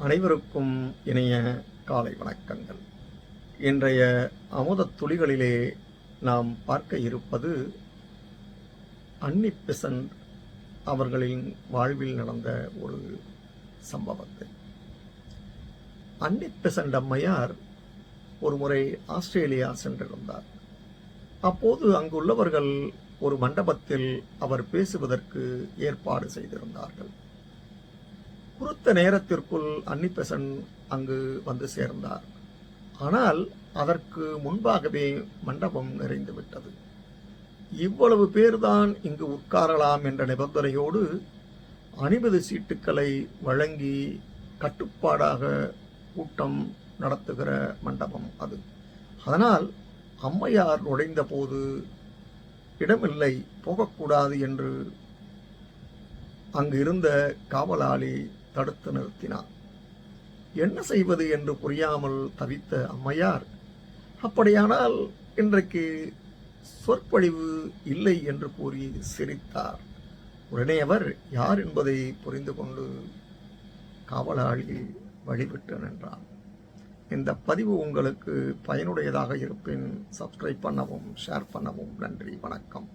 அனைவருக்கும் இணைய காலை வணக்கங்கள். இன்றைய அமுதத் துளிகளிலே நாம் பார்க்க இருப்பது அன்னி பெசன்ட் அவர்களின் வாழ்வில் நடந்த ஒரு சம்பவத்தை. அன்னி பெசன்ட் அம்மையார் ஒரு முறை ஆஸ்திரேலியா சென்றிருந்தார். அப்போது அங்குள்ளவர்கள் ஒரு மண்டபத்தில் அவர் பேசுவதற்கு ஏற்பாடு செய்திருந்தார்கள். குறித்த நேரத்திற்குள் அன்னிபெசன் அங்கு வந்து சேர்ந்தார். ஆனால் அதற்கு முன்பாகவே மண்டபம் நிறைந்து விட்டது. இவ்வளவு பேர்தான் இங்கு உட்காரலாம் என்ற நிபந்தனையோடு அனுமதி சீட்டுக்களை வழங்கி கட்டுப்பாடாக கூட்டம் நடத்துகிற மண்டபம் அது. அதனால் அம்மையார் நுழைந்த போது இடமில்லை போகக்கூடாது என்று அங்கு இருந்த காவலாளி தடுத்து நிறுத்தினார் என்ன செய்வது என்று புரியாமல் தவித்த அம்மையார் அப்படியானால் இன்றைக்கு சொற்பொழிவு இல்லை என்று கூறி சிரித்தார். உடனே அவர் யார் என்பதை புரிந்து கொண்டு காவலாளி வழிவிட்டு நின்றார் இந்த பதிவு உங்களுக்கு பயனுடையதாக இருப்பின் சப்ஸ்கிரைப் பண்ணவும் ஷேர் பண்ணவும் நன்றி வணக்கம்.